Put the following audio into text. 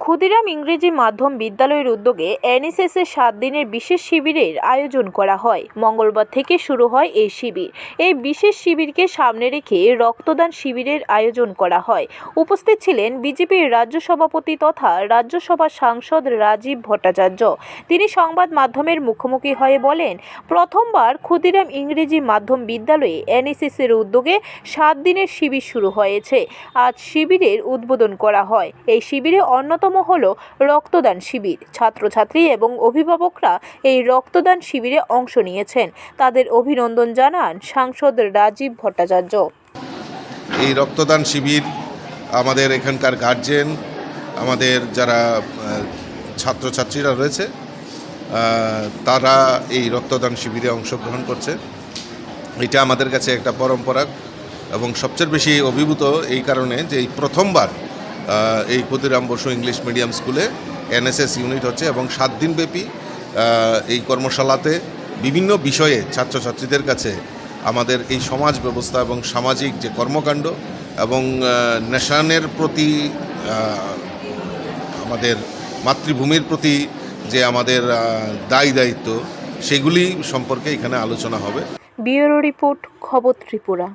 ক্ষুদিরাম ইংরেজি মাধ্যম বিদ্যালয়ের উদ্যোগে এনএসএস এর সাত দিনের বিশেষ শিবিরের আয়োজন করা হয়। মঙ্গলবার থেকে শুরু হয় এই শিবির। এই বিশেষ শিবিরকে সামনে রেখে রক্তদান শিবিরের আয়োজন করা হয়। উপস্থিত ছিলেন বিজেপির রাজ্য সভাপতি তথা রাজ্যসভা সাংসদ রাজীব ভট্টাচার্য। তিনি সংবাদ মাধ্যমের মুখোমুখি হয়ে বলেন, প্রথমবার ক্ষুদিরাম ইংরেজি মাধ্যম বিদ্যালয়ে এনএসএস এর উদ্যোগে সাত দিনের শিবির শুরু হয়েছে। আজ শিবিরের উদ্বোধন করা হয়। এই শিবিরে অন্যতম হল রক্তদান শিবির। ছাত্রছাত্রী এবং অভিভাবকরা এই রক্তদান শিবিরে অংশ নিয়েছেন। তাদের অভিনন্দন জানান সাংসদ রাজীব ভট্টাচার্য। এই রক্তদান শিবির আমাদের এখানকার গার্জেন আমাদের যারা ছাত্রছাত্রীরা রয়েছে তারা এই রক্তদান শিবিরে অংশগ্রহণ করছে। এটা আমাদের কাছে একটা পরম্পরা এবং সবচেয়ে বেশি অভিভূত এই কারণে যে এই প্রথমবার এই ক্ষুদিরাম বসু ইংলিশ মিডিয়াম স্কুলে এনএসএস ইউনিট হচ্ছে এবং সাত দিনব্যাপী এই কর্মশালাতে বিভিন্ন বিষয়ে ছাত্রছাত্রীদের কাছে আমাদের এই সমাজ ব্যবস্থা এবং সামাজিক যে কর্মকাণ্ড এবং নেশানের প্রতি আমাদের মাতৃভূমির প্রতি যে আমাদের দায় দায়িত্ব, সেগুলি সম্পর্কে এখানে আলোচনা হবে। ব্যুরো রিপোর্ট খবর ত্রিপুরা।